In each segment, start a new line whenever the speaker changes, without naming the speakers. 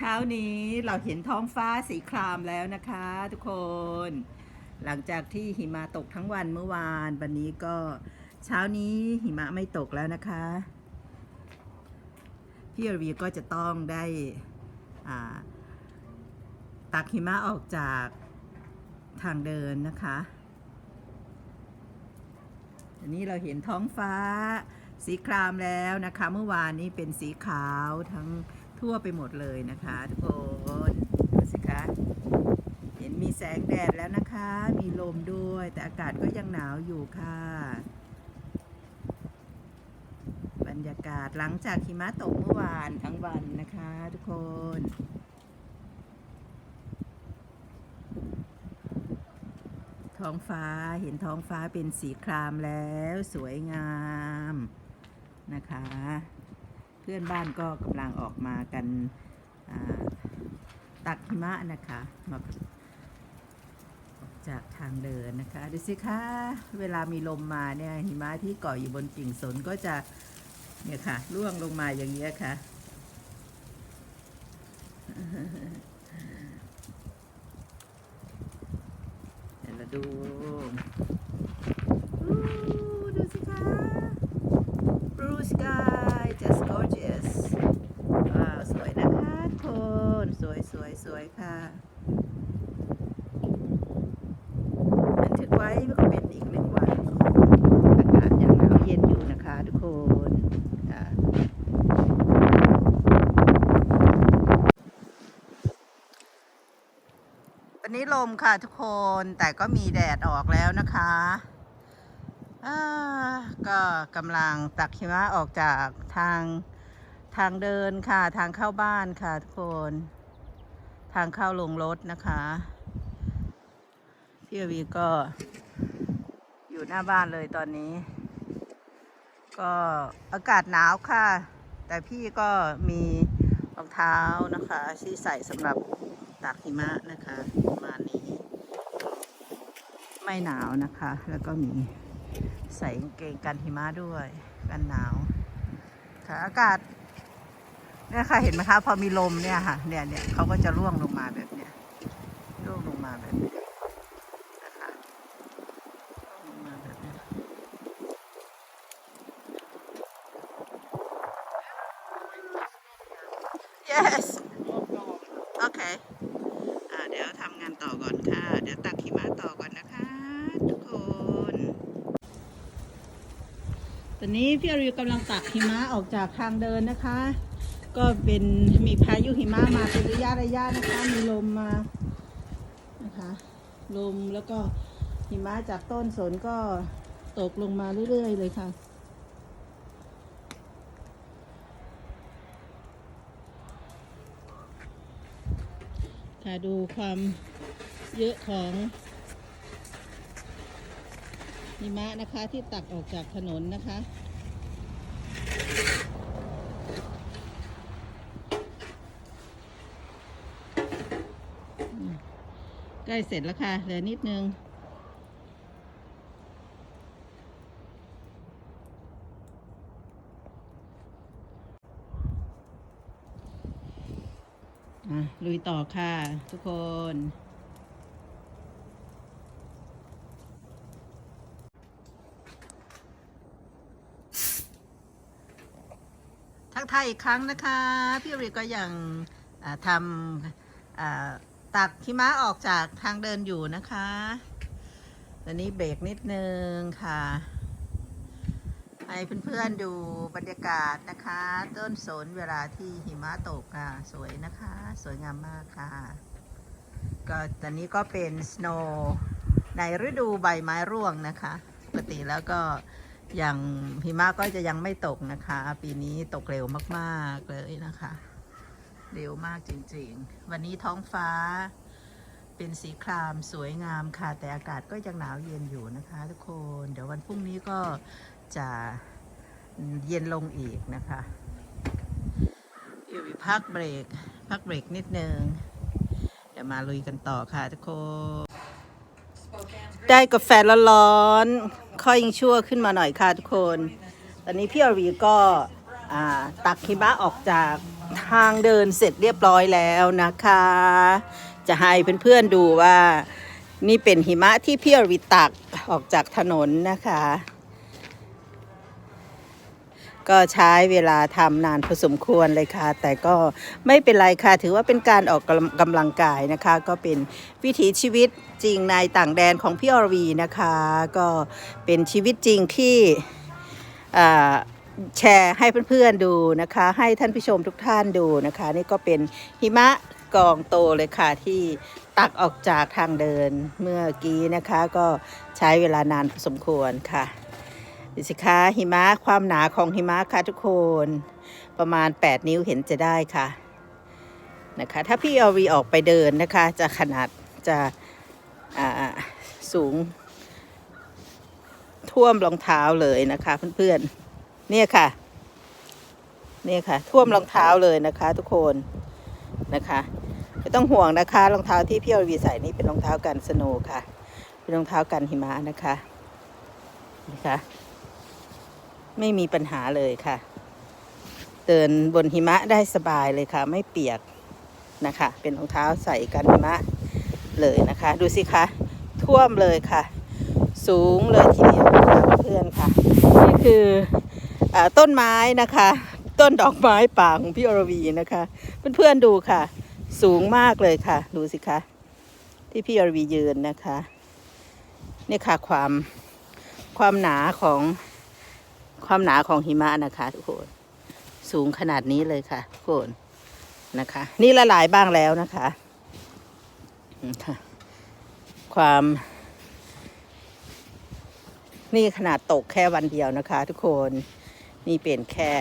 ช้านี้เราเห็นท้องฟ้าสีครามแล้วนะคะทุกคน หลังจากที่หิมะตกทั้งวันเมื่อวาน วันนี้ก็เช้านี้หิมะไม่ตกแล้วนะคะ พี่อรวีก็จะต้องได้ตักหิมะออกจากทางเดินนะคะอันนี้เราเห็นท้องฟ้าสีครามแล้วนะคะ เมื่อวานนี้เป็นสีขาวทั้ง ทั่วไปหมดเลยนะคะ ทุกคนดูสิคะเห็นมีแสงแดดแล้วนะคะ มีลมด้วย แต่อากาศก็ยังหนาวอยู่ค่ะ บรรยากาศหลังจากหิมะตกเมื่อวานทั้งวันนะคะ ทุกคนท้องฟ้าเห็นท้องฟ้าเป็นสีครามแล้ว สวยงามนะคะ พื่อนบ้านก็กำลังออกมากันตักหิมะนะคะมาจากทางเดินนะคะดูสิคะเวลามีลมมาเนี่ยหิมะที่เกาะอยู่บนกิ่งสนก็จะเนี่ยค่ะร่วงลงมาอย่างนี้ยค่ะเดี๋ยวเราดูอู้ดูสิคะ blue sky just gorgeous ว้าว สวยนะคะทุกคน สวยสวยสวยค่ะบันทึกไว้ก็เป็นอีกหนึ่งวันอากาศยังหนาวเย็นอยู่นะคะทุกคนค่ะวันนี้ ลมค่ะทุกคนแต่ก็มีแดดออกแล้วนะคะอ่าก็กำลังตักหิมะออกจากทางทางเดินค่ะทางเข้าบ้านค่ะทุกคน ทางเข้าลงรถนะคะพี่วีก็อยู่หน้าบ้านเลยตอนนี้ ก็อากาศหนาวค่ะ แต่พี่ก็มีรองเท้านะคะที่ใส่สำหรับตากหิมะนะคะ ไม่หนาวนะคะ แล้วก็มีใส่กางเกงกันหิมะด้วยกันหนาวค่ะอากาศเนี่ยค่ะเห็นไหมคะพอมีลมเนี่ยค่ะเนี่ยเนี่ยเขาก็จะร่วงลงมาแบบเนี้ยร่วงลงมาแบบนี้ยนะคะร่วงลงมาแบบเนี้ย yes โอเค อ่าเดี๋ยวทำงานต่อก่อนค่ะ เดี๋ยวตักหิมะต่อก่อนนะคะ ทุกคน ตอนนี้พี่อริวกำลังตักหิมะออกจากทางเดินนะคะ ก็เป็นมีพายุหิมะมาเป็นระยะระยะนะคะ มีลมมานะคะลมแล้วก็หิมะจากต้นสนก็ตกลงมาเรื่อย ๆ เลยค่ะค่ะดูความเยอะของ หิมะนะคะที่ตักออกจากถนนนะคะใกล้เสร็จแล้วค่ะ เหลือนิดนึงอะลุยต่อค่ะทุกคน ทักทาย อีกครั้งนะคะ พี่ริก็ยังทำตักหิมะออกจากทางเดินอยู่นะคะตอนนี้เบรกนิดนึงค่ะ ให้เพื่อนๆดูบรรยากาศนะคะ ต้นสนเวลาที่หิมะตกค่ะ สวยนะคะ สวยงามมากค่ะ ก็ตอนนี้ก็เป็น snow ในฤดูใบไม้ร่วงนะคะ ปกติแล้วก็ อยังหิมะก็จะยังไม่ตกนะคะ ปีนี้ตกเร็วมากๆเลยนะคะ เร็วมากจริงๆ วันนี้ท้องฟ้าเป็นสีครามสวยงามค่ะ แต่อากาศก็ยังหนาวเย็นอยู่นะคะ ทุกคน เดี๋ยววันพรุ่งนี้ก็จะเย็นลงอีกนะคะเดี๋ยวพักเบรก พักเบรกนิดนึง เดี๋ยวมาลุยกันต่อค่ะทุกคน ได้กาแฟร้อนๆ ค่อยยังชั่วขึ้นมาหน่อยค่ะทุกคน ตอนนี้พี่อรีก็ตักหิมะออกจากทางเดินเสร็จเรียบร้อยแล้วนะคะ จะให้เพื่อนๆดูว่า นี่เป็นหิมะที่พี่อรวิตักออกจากถนนนะคะ ก็ใช้เวลาทำนานพอสมควรเลยค่ะ แต่ก็ไม่เป็นไรค่ะ ถือว่าเป็นการออกกำลังกายนะคะ ก็เป็นวิถีชีวิตจริงในต่างแดนของพี่อรวีนะคะ ก็เป็นชีวิตจริงที่แชร์ให้เพื่อนๆดูนะคะ ให้ท่านผู้ชมทุกท่านดูนะคะ นี่ก็เป็นหิมะกองโตเลยค่ะที่ตักออกจากทางเดินเมื่อกี้นะคะ ก็ใช้เวลานานพอสมควรค่ะ ดูสิคะหิมะความหนาของหิมะค่ะทุกคน ประมาณ 8 นิ้วเห็นจะได้ค่ะนะคะ ถ้าพี่เอาวีออกไปเดินนะคะ จะขนาดจะอ่าสูง ท่วมรองเท้าเลยนะคะเพื่อนๆเนี่ยค่ะเนี่ยค่ะ ท่วมรองเท้าเลยนะคะ ทุกคนนะคะไม่ต้องห่วงนะคะรองเท้าที่พี่เอาวีใส่นี่เป็นรองเท้ากันสโนว์ค่ะ เป็นรองเท้ากันหิมะนะคะนะคะ ไม่มีปัญหาเลยค่ะ เดินบนหิมะได้สบายเลยค่ะ ไม่เปียกนะคะ เป็นรองเท้าใส่กันหิมะเลยนะคะ ดูสิคะท่วมเลยค่ะ สูงเลยทีเดียวนะคะเพื่อนค่ะ นี่คืออต้นไม้นะคะ ต้นดอกไม้ป่าของพี่อรวีนะคะ เพื่อนๆดูค่ะ สูงมากเลยค่ะ ดูสิคะที่พี่อรวียืนนะคะ นี่ค่ะความความหนาของ ความหนาของหิมะนะคะ ทุกคน สูงขนาดนี้เลยค่ะทุกคนนะคะ นี่ละลายบ้างแล้วนะคะอืมค่ะความ นี่ขนาดตกแค่วันเดียวนะคะ ทุกคนนี่เป็นแค่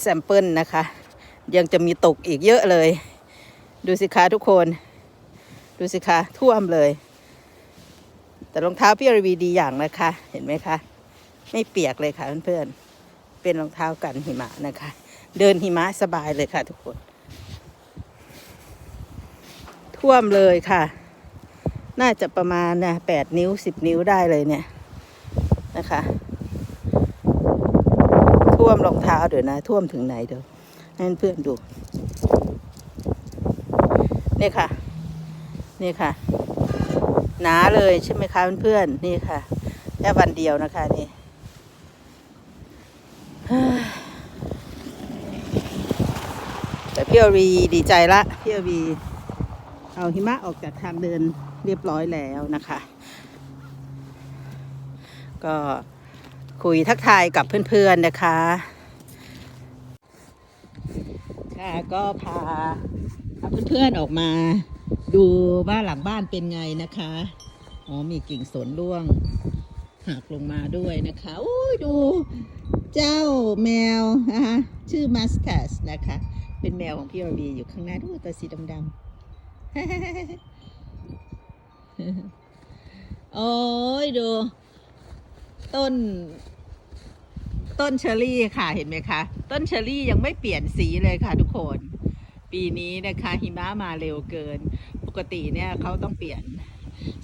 แซมเปิลนะคะ ยังจะมีตกอีกเยอะเลย ดูสิคะทุกคน ดูสิคะท่วมเลย แต่รองเท้าพี่อารวีดีอย่างนะคะ เห็นไหมคะ ไม่เปียกเลยค่ะเพื่อนๆเป็นรองเท้ากันหิมะนะคะ เดินหิมะสบายเลยค่ะ ทุกคน ท่วมเลยค่ะ น่าจะประมาณนะแปดนิ้วสิบนิ้วได้เลยเนี่ยนะคะ ท่วมรองเท้าเดี๋ยวนะ ท่วมถึงไหนเดี๋ยวให้เพื่อนๆดู นี่ค่ะ นี่ค่ะ หนาเลยใช่ไหมคะเพื่อนๆนี่ค่ะ แค่วันเดียวนะคะนี่แต่พี่อวีดีใจละพี่อวีเอาหิมะออกจากทางเดินเรียบร้อยแล้วนะคะ ก็คุยทักทายกับเพื่อนๆนะคะ ค่ะก็พาพาเพื่อนๆออกมา ดูบ้านหลังบ้านเป็นไงนะคะ อ๋อมีกิ่งสนร่วงหักลงมาด้วยนะคะโอ้ยดูเจ้าแมวนะคะชื่อมัสตัสนะคะ เป็นแมวของพี่อบีอยู่ข้างหน้าดูตัวสีดำๆโอ้ยดู ต้น ต้นเชอรี่ค่ะเห็นไหมคะ ต้นเชอรี่ยังไม่เปลี่ยนสีเลยค่ะทุกคน ปีนี้นะคะ หิมะมาเร็วเกิน กติเนี่ยเขาต้องเปลี่ยน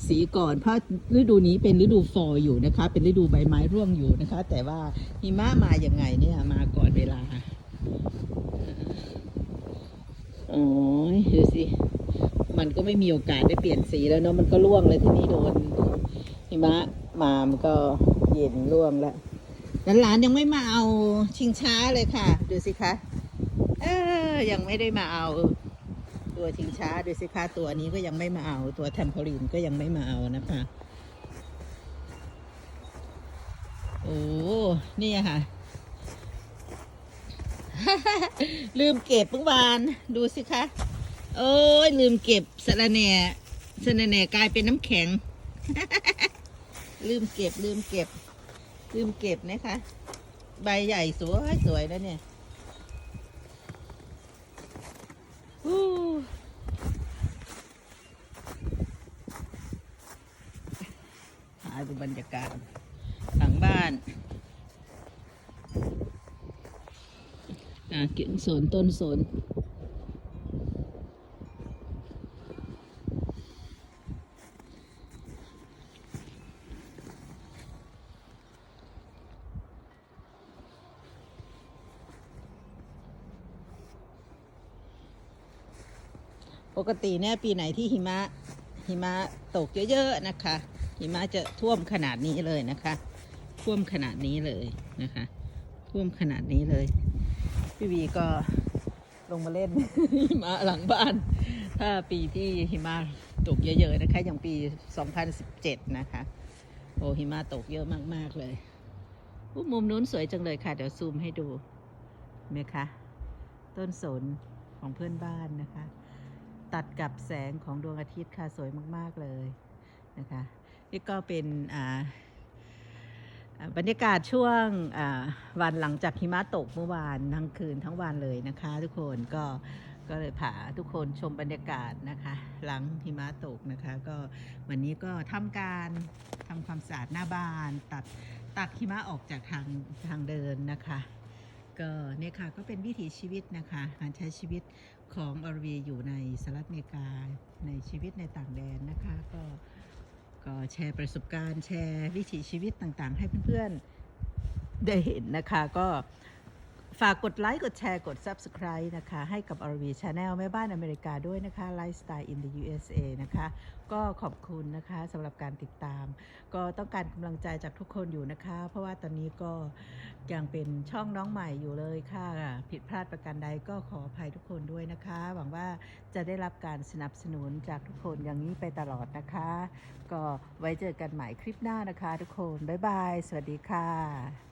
สีก่อนเพราะฤดูนี้เป็นฤดูฟอลอยู่นะคะ เป็นฤดูใบไม้ร่วงอยู่นะคะ แต่ว่าหิมะมาอย่างไงเนี่ยมาก่อนเวลาโอ้ยดูสิ มันก็ไม่มีโอกาสได้เปลี่ยนสีแล้วเนาะมันก็ร่วงเลยที่นี่โดนหิมะมามันก็เย็นร่วงแล้วหลานๆยังไม่มาเอาชิงช้าเลยค่ะ ดูสิคะเออยังไม่ได้มาเอา ตัวชิงช้าดูสิคะตัวนี้ก็ยังไม่มาเอา ตัวแทมโพลีนก็ยังไม่มาเอานะคะ โอ้นี่ค่ะ ลืมเก็บเมื่อวานดูสิคะ โอ้ยลืมเก็บสะระแหน่สะระแหน่กลายเป็นน้ำแข็ง ลืมเก็บลืมเก็บ ลืมเก็บนะคะ ใบใหญ่สวยสวยแล้วเนี่ย บรรยากาศหลังบ้านเก่งสนต้นสนปกติเนี่ยปีไหนที่หิมะหิมะตกเยอะ ๆ นะคะ หิมะจะท่วมขนาดนี้เลยนะคะ ท่วมขนาดนี้เลยนะคะ ท่วมขนาดนี้เลย พี่วีก็ลงมาเล่นหิมะหลังบ้าน ถ้าปีที่หิมะตกเยอะๆนะคะ อย่างปี 2017 นะคะ โอ้หิมะตกเยอะมากๆเลยมุมนู้นสวยจังเลยค่ะ เดี๋ยวซูมให้ดูนไหมคะต้นสนของเพื่อนบ้านนะคะ ตัดกับแสงของดวงอาทิตย์ค่ะ สวยมาก ๆ เลยนะคะ นี่ก็เป็นบรรยากาศช่วงวันหลังจากหิมะตกเมื่อวานทั้งคืนทั้งวันเลยนะคะ ทุกคนก็ก็เลยพาทุกคนชมบรรยากาศนะคะ หลังหิมะตกนะคะ ก็วันนี้ก็ทำการทำความสะอาดหน้าบ้าน ตัดตักหิมะออกจากทางทางเดินนะคะก็เนี่ยค่ะก็เป็นวิถีชีวิตนะคะการใช้ชีวิตของอรวีอยู่ในสหรัฐอเมริกาในชีวิตในต่างแดนนะคะก็ ก็แชร์ประสบการณ์แชร์วิถีชีวิตต่างๆ ให้เพื่อนๆได้เห็นนะคะ ก็ ฝากกดไลค์ กดแชร์ กด Subscribe นะคะ ให้กับ RV Channel แม่บ้านอเมริกาด้วยนะคะ Lifestyle in the USA นะคะ ก็ขอบคุณนะคะสำหรับการติดตาม ก็ต้องการกำลังใจจากทุกคนอยู่นะคะ เพราะว่าตอนนี้ก็ยังเป็นช่องน้องใหม่อยู่เลยค่ะ ผิดพลาดประการใดก็ขออภัยทุกคนด้วยนะคะ หวังว่าจะได้รับการสนับสนุนจากทุกคนอย่างนี้ไปตลอดนะคะ ก็ไว้เจอกันใหม่คลิปหน้านะคะ ทุกคน บ๊ายบาย สวัสดีค่ะ